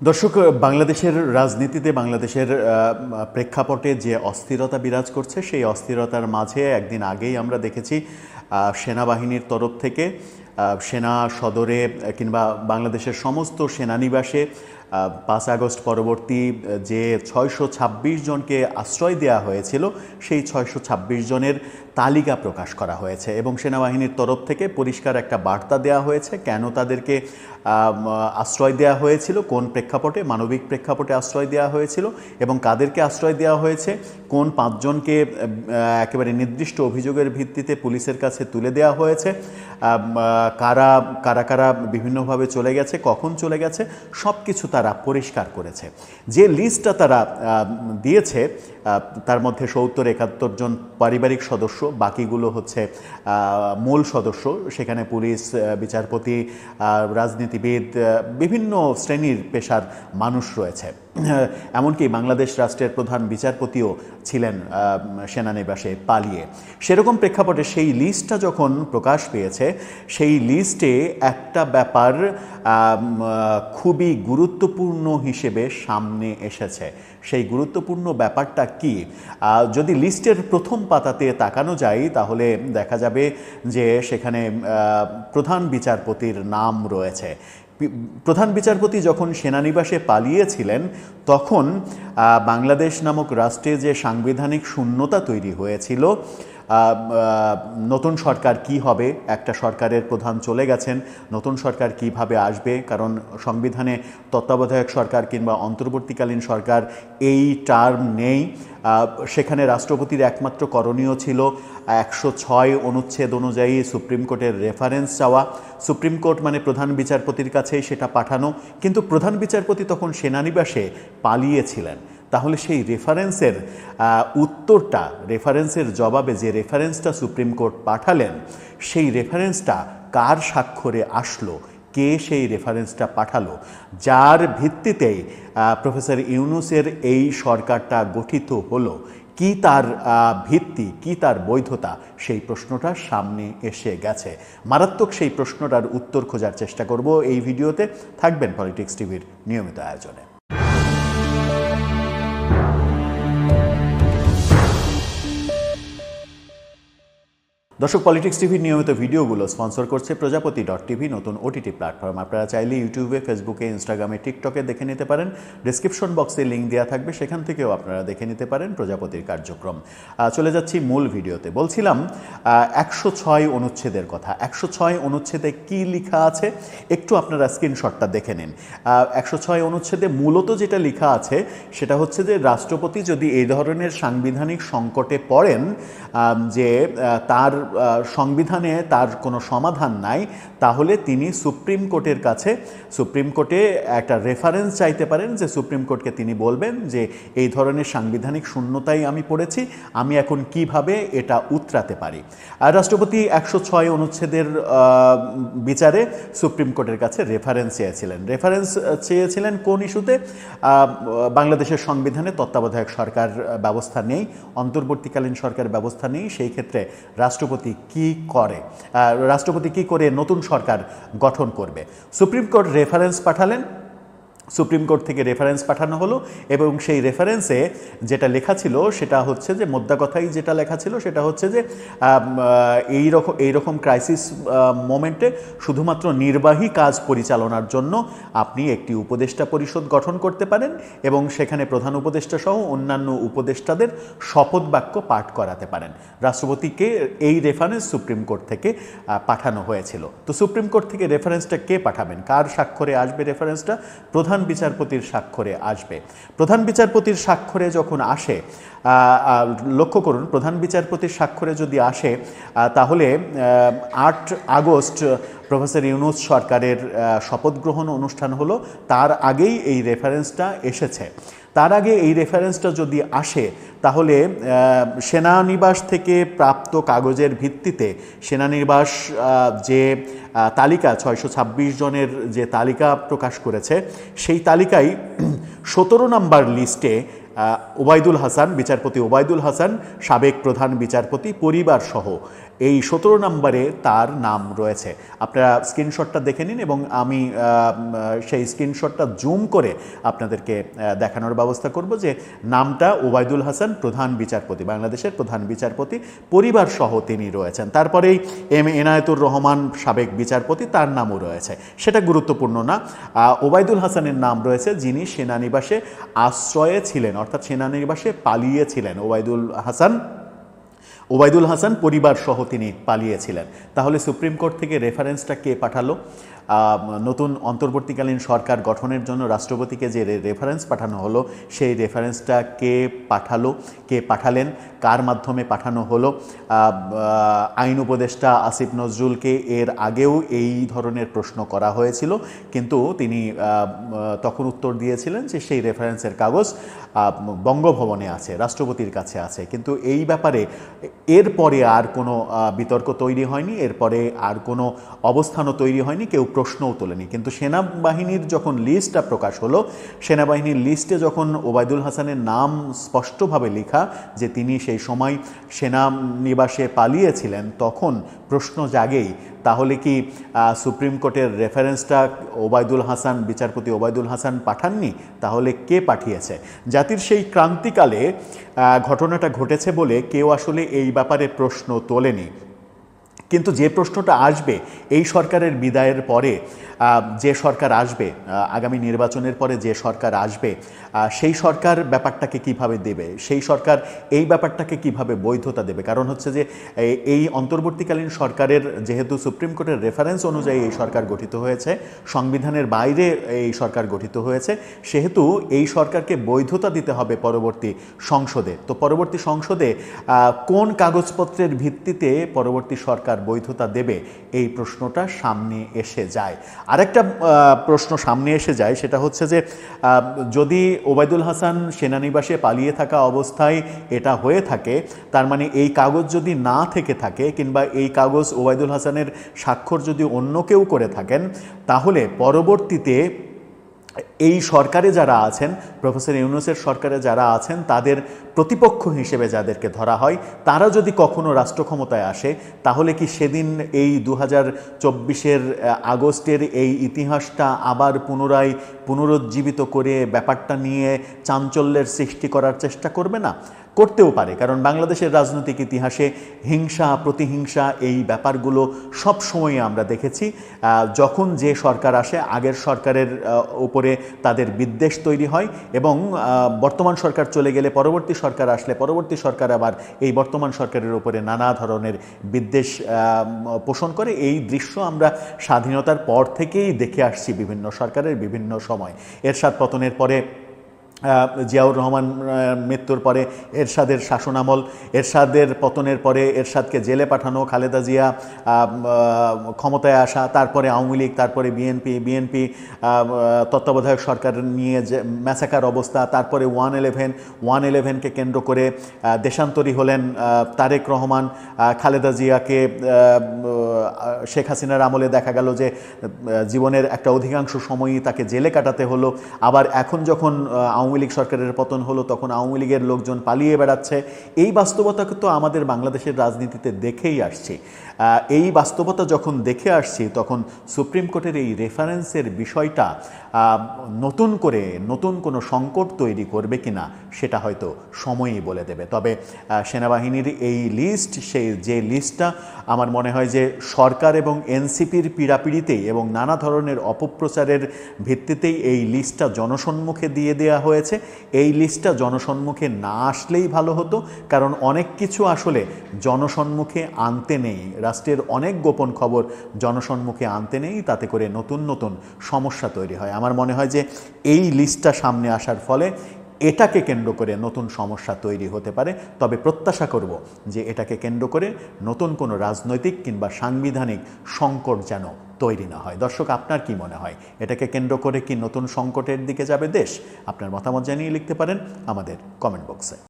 দর্শক, বাংলাদেশের রাজনীতিতে বাংলাদেশের প্রেক্ষাপটে যে অস্থিরতা বিরাজ করছে, সেই অস্থিরতার মাঝে একদিন আগেই আমরা দেখেছি সেনাবাহিনীর তরফ থেকে সেনা সদরে কিংবা বাংলাদেশের সমস্ত সেনানিবাসে পাঁচ আগস্ট পরবর্তী যে ছয়শো ছাব্বিশ জনকে আশ্রয় দেওয়া হয়েছিল, সেই ছয়শো ছাব্বিশ জনের তালিকা প্রকাশ করা হয়েছে। এবং সেনাবাহিনীর তরফ থেকে পরিষ্কার একটা বার্তা দেওয়া হয়েছে, কেন তাদেরকে আশ্রয় দেওয়া হয়েছিল, কোন প্রেক্ষাপটে, মানবিক প্রেক্ষাপটে আশ্রয় দেওয়া হয়েছিল, এবং কাদেরকে আশ্রয় দেওয়া হয়েছে, কোন পাঁচজনকে একেবারে নির্দিষ্ট অভিযোগের ভিত্তিতে পুলিশের কাছে তুলে দেওয়া হয়েছে কারা কারা কারা বিভিন্নভাবে চলে গেছে, কখন চলে গেছে সব কিছু তারা পরিষ্কার করেছে। যে লিস্টটা তারা দিয়েছে তার মধ্যে সত্তর একাত্তর জন পারিবারিক সদস্য, বাকিগুলো হচ্ছে মূল সদস্য। সেখানে পুলিশ বিচারপতি রাজনীতিবিদ বিভিন্ন শ্রেণির পেশার মানুষ রয়েছে। এমনকি বাংলাদেশ রাষ্ট্রের প্রধান বিচারপতিও ছিলেন সেনানিবাসে পালিয়ে। সেরকম প্রেক্ষাপটে সেই লিস্টটা যখন প্রকাশ পেয়েছে, সেই লিস্টে একটা ব্যাপার খুবই গুরুত্বপূর্ণ হিসেবে সামনে এসেছে। সেই গুরুত্বপূর্ণ ব্যাপারটা কি? যদি লিস্টের প্রথম পাতাতে তাকানো যায়, তাহলে দেখা যাবে যে সেখানে প্রধান বিচারপতির নাম রয়েছে। প্রধান বিচারপতি যখন সেনানিবাসে পালিয়েছিলেন, তখন বাংলাদেশ নামক রাষ্ট্রে যে সাংবিধানিক শূন্যতা তৈরি হয়েছিল নতুন সরকার কি হবে? একটা সরকারের প্রধান চলে গেছেন। নতুন সরকার কীভাবে আসবে? কারণ সংবিধানে তত্ত্বাবধায়ক সরকার কিংবা অন্তর্বর্তীকালীন সরকার এই টার্ম নেই। সেখানে রাষ্ট্রপতির একমাত্র করণীয় ছিল একশো ছয় অনুচ্ছেদ অনুযায়ী সুপ্রিম কোর্টের রেফারেন্স চাওয়া। সুপ্রিম কোর্ট মানে প্রধান বিচারপতির কাছেই সেটা পাঠানো। কিন্তু প্রধান বিচারপতি তখন সেনানিবাসে পালিয়েছিলেন। তাহলে সেই রেফারেন্সের উত্তরটা রেফারেন্সের জবাবে যে রেফারেন্সটা সুপ্রিম কোর্ট পাঠালেন, সেই রেফারেন্সটা কার স্বাক্ষরে আসলো? কে সেই রেফারেন্সটা পাঠালো? যার ভিত্তিতেই প্রফেসর ইউনুসের এই সরকারটা গঠিত হলো, কি তার ভিত্তি, কি তার বৈধতা? সেই প্রশ্নটা সামনে এসে গেছে। মারাত্মক সেই প্রশ্নটার উত্তর খোঁজার চেষ্টা করব এই ভিডিওতে। থাকবেন পলিটিক্স টিভির নিয়মিত আয়োজনে। দর্শক পলিটিক্স টিভির নিয়মিত ভিডিওগুলো স্পন্সর করছে প্রজাপতি ডট টিভি নতুন ওটিটি প্ল্যাটফর্ম আপনারা চাইলে ইউটিউবে ফেসবুকে ইনস্টাগ্রামে টিকটকে দেখে নিতে পারেন। ডিসক্রিপশন বক্সে লিঙ্ক দেওয়া থাকবে, সেখান থেকেও আপনারা দেখে নিতে পারেন প্রজাপতির কার্যক্রম। চলে যাচ্ছি মূল ভিডিওতে। বলছিলাম একশো ছয় অনুচ্ছেদের কথা। একশো ছয় অনুচ্ছেদে কি লেখা আছে? একটু আপনারা স্ক্রিনশটটা দেখে নিন। একশো ছয় অনুচ্ছেদে মূলত যেটা লেখা আছে, সেটা হচ্ছে যে রাষ্ট্রপতি যদি এই ধরনের সাংবিধানিক সংকটে পড়েন যে তার সংবিধানে তার কোনো সমাধান নাই, তাহলে তিনি সুপ্রিম কোর্টের কাছে, সুপ্রিম কোর্টে একটা রেফারেন্স চাইতে পারেন যে সুপ্রিম কোর্টকে তিনি বলবেন যে এই ধরনের সাংবিধানিক শূন্যতাই আমি পড়েছি, আমি এখন কীভাবে এটা উতরাতে পারি। আর রাষ্ট্রপতি একশো ছয় অনুচ্ছেদের বিচারে সুপ্রিম কোর্টের কাছে রেফারেন্স চেয়েছিলেন। রেফারেন্স চেয়েছিলেন কোন ইস্যুতে? বাংলাদেশের সংবিধানে তত্ত্বাবধায়ক সরকার ব্যবস্থা নেই, অন্তর্বর্তীকালীন সরকার ব্যবস্থা নেই, সেই ক্ষেত্রে রাষ্ট্রপতি কি করে? রাষ্ট্রপতি কি করে নতুন সরকার গঠন করবে? সুপ্রিম কোর্ট রেফারেন্স পাঠালেন। সুপ্রিম কোর্ট থেকে রেফারেন্স পাঠানো হলো এবং সেই রেফারেন্সে যেটা লেখা ছিল সেটা হচ্ছে যে মোদ্দা কথাই যেটা লেখা ছিল সেটা হচ্ছে যে এই রকম এই রকম ক্রাইসিস মোমেন্টে শুধুমাত্র নির্বাহী কাজ পরিচালনার জন্য আপনি একটি উপদেষ্টা পরিষদ গঠন করতে পারেন এবং সেখানে প্রধান উপদেষ্টা সহ অন্যান্য উপদেষ্টাদের শপথ বাক্য পাঠ করাতে পারেন। রাষ্ট্রপতিকে এই রেফারেন্স সুপ্রিম কোর্ট থেকে পাঠানো হয়েছিল। তো সুপ্রিম কোর্ট থেকে রেফারেন্সটা কে পাঠাবেন? কার স্বাক্ষরে আসবে রেফারেন্সটা প্রধান বিচারপতির স্বাক্ষরে আসবে। প্রধান বিচারপতির স্বাক্ষরে যখন আসে লক্ষ্য করুন, প্রধান বিচারপতির স্বাক্ষরে যদি আসে তাহলে আট আগস্ট প্রফেসর ইউনুস সরকারের শপথ গ্রহণ অনুষ্ঠান হলো, তার আগেই এই রেফারেন্সটা এসেছে। তার আগে এই রেফারেন্সটা যদি আসে, তাহলে সেনানিবাস থেকে প্রাপ্ত কাগজের ভিত্তিতে সেনানিবাস যে তালিকা, ছয়শো ছাব্বিশ জনের যে তালিকা প্রকাশ করেছে, সেই তালিকায় সতেরো নম্বর লিস্টে ওবায়দুল হাসান, বিচারপতি ওবায়দুল হাসান, সাবেক প্রধান বিচারপতি পরিবার সহ এই সতেরো নম্বরে তার নাম রয়েছে। আপনারা স্ক্রিনশটটা দেখে নিন এবং আমি সেই স্ক্রিনশটটা জুম করে আপনাদেরকে দেখানোর ব্যবস্থা করব যে নামটা ওবায়দুল হাসান, প্রধান বিচারপতি, বাংলাদেশের প্রধান বিচারপতি পরিবার সহ তিনি রয়েছেন। তারপরেই এম এনায়েতুর রহমান, সাবেক বিচারপতি, তার নামও রয়েছে। সেটা গুরুত্বপূর্ণ না। ওবায়দুল হাসানের নাম রয়েছে যিনি সেনানিবাসে আশ্রয়ে ছিলেন, অর্থাৎ সেনানিবাসে পালিয়েছিলেন ওবায়দুল হাসান। ওবায়দুল হাসান পরিবার সহ তিনি পালিয়েছিলেন। তাহলে সুপ্রিম কোর্ট থেকে রেফারেন্সটা কে পাঠালো? নতুন অন্তর্বর্তীকালীন সরকার গঠনের জন্য রাষ্ট্রপতিকে যে রেফারেন্স পাঠানো হলো, সেই রেফারেন্সটা কে পাঠালো, কে পাঠালেন, কার মাধ্যমে পাঠানো হলো আইন উপদেষ্টা আসিফ নজরুলকে এর আগেও এই ধরনের প্রশ্ন করা হয়েছিল, কিন্তু তিনি তখন উত্তর দিয়েছিলেন যে সেই রেফারেন্সের কাগজ বঙ্গভবনে আছে, রাষ্ট্রপতির কাছে আছে। কিন্তু এই ব্যাপারে এরপরে আর কোনো বিতর্ক তৈরি হয়নি এরপরে আর কোনো অবস্থানও তৈরি হয়নি, কেউ প্রশ্নও তোলেনি। কিন্তু সেনাবাহিনীর যখন লিস্টটা প্রকাশ হলো, সেনাবাহিনীর লিস্টে যখন ওবায়দুল হাসানের নাম স্পষ্টভাবে লেখা যে তিনি সেই সময় সেনানিবাসে পালিয়েছিলেন, তখন প্রশ্ন জাগেই, তাহলে কি সুপ্রিম কোর্টের রেফারেন্সটা ওবায়দুল হাসান, বিচারপতি ওবায়দুল হাসান পাঠাননি? তাহলে কে পাঠিয়েছে? জাতির সেই ক্রান্তিকালে ঘটনাটা ঘটেছে বলে কেউ আসলে এই ব্যাপারে প্রশ্ন তোলেনি। কিন্তু যে প্রশ্নটা আসবে এই সরকারের বিদায়ের পরে যে সরকার আসবে আগামী নির্বাচনের পরে যে সরকার আসবে সেই সরকার ব্যাপারটাকে কীভাবে দেবে, সেই সরকার এই ব্যাপারটাকে কীভাবে বৈধতা দেবে? কারণ হচ্ছে যে এই- অন্তর্বর্তীকালীন সরকারের যেহেতু সুপ্রিম কোর্টের রেফারেন্স অনুযায়ী এই সরকার গঠিত হয়েছে, সংবিধানের বাইরে এই সরকার গঠিত হয়েছে, সেহেতু এই সরকারকে বৈধতা দিতে হবে পরবর্তী সংসদে। তো পরবর্তী সংসদে কোন কাগজপত্রের ভিত্তিতে পরবর্তী সরকার বৈধতা দেবে? এই প্রশ্নটা সামনে এসে যায়। আরেকটা প্রশ্ন সামনে এসে যায়, সেটা হচ্ছে যে যদি ওবায়দুল হাসান সেনানিবাসে পালিয়ে থাকা অবস্থায় এটা হয়ে থাকে, তার মানে এই কাগজ যদি না থেকে থাকে কিংবা এই কাগজ ওবায়দুল হাসানের স্বাক্ষর যদি অন্য কেউ করে থাকেন, তাহলে পরবর্তীতে এই সরকারে যারা আছেন, প্রফেসর ইউনুসের সরকারে যারা আছেন, তাদের প্রতিপক্ষ হিসেবে যাদেরকে ধরা হয়, তারা যদি কখনো রাষ্ট্র ক্ষমতায় আসে, তাহলে কি সেদিন এই দু হাজার চব্বিশের আগস্টের এই ইতিহাসটা আবার পুনরায় পুনরুজ্জীবিত করে ব্যাপারটা নিয়ে চাঞ্চল্যের সৃষ্টি করার চেষ্টা করবে না? করতেও পারে, কারণ বাংলাদেশের রাজনৈতিক ইতিহাসে হিংসা, প্রতিহিংসা এই ব্যাপারগুলো সব সময় আমরা দেখেছি। যখন যে সরকার আসে, আগের সরকারের উপরে তাদের বিদ্বেষ তৈরি হয় এবং বর্তমান সরকার চলে গেলে পরবর্তী সরকার আসলে পরবর্তী সরকার আবার এই বর্তমান সরকারের উপরে নানা ধরনের বিদ্বেষ পোষণ করে। এই দৃশ্য আমরা স্বাধীনতার পর থেকেই দেখে আসছি বিভিন্ন সরকারের বিভিন্ন সময়। এরশাদ পতনের পরে জিয়াউর রহমান মৃত্যুর পরে এরশাদের শাসনামল, এরশাদের পতনের পরে এরশাদকে জেলে পাঠানো, খালেদা জিয়া ক্ষমতায় আসা, তারপরে আওয়ামী লীগ, তারপরে বিএনপি বিএনপি তত্ত্বাবধায়ক সরকার নিয়ে যে ম্যাসাকার অবস্থা, তারপরে ওয়ান ইলেভেন, ওয়ান ইলেভেনকে কেন্দ্র করে দেশান্তরী হলেন তারেক রহমান খালেদা জিয়াকে শেখ হাসিনার আমলে দেখা গেল যে জীবনের একটা অধিকাংশ সময়ই তাকে জেলে কাটাতে হলো। আবার এখন যখন আওয়ামী লীগ সরকারের পতন হলো, তখন আওয়ামী লীগের লোকজন পালিয়ে বেড়াচ্ছে। এই বাস্তবতাকে তো আমাদের বাংলাদেশের রাজনীতিতে দেখেই আসছি। এই বাস্তবতা যখন দেখে আসছি, তখন সুপ্রিম কোর্টের এই রেফারেন্সের বিষয়টা নতুন করে, নতুন কোনো সংকট তৈরি করবে কিনা, সেটা হয়তো সময়ই বলে দেবে। তবে সেনাবাহিনীর এই লিস্ট সেই যে লিস্টটা আমার মনে হয় যে সরকার এবং এনসিপির পীড়াপিড়িতেই এবং নানা ধরনের অপপ্রচারের ভিত্তিতেই এই লিস্টটা জনসম্মুখে দিয়ে দেওয়া হয়েছে। এই লিস্টটা জনসম্মুখে না আসলেই ভালো হতো, কারণ অনেক কিছু আসলে জনসম্মুখে আনতে নেই। রাষ্ট্রের অনেক গোপন খবর জনসম্মুখে আনতে নেই, তাতে করে নতুন নতুন সমস্যা তৈরি হয়। আমার মনে হয় যে এই লিস্টটা সামনে আসার ফলে এটাকে কেন্দ্র করে নতুন সমস্যা তৈরি হতে পারে। তবে প্রত্যাশা করব যে এটাকে কেন্দ্র করে নতুন কোনো রাজনৈতিক কিংবা সাংবিধানিক সংকট যেন তৈরি না হয়। দর্শক, আপনার কি মনে হয়? এটাকে কেন্দ্র করে কি নতুন সংকটের দিকে যাবে দেশ? আপনার মতামত জানিয়ে লিখতে পারেন আমাদের কমেন্ট বক্সে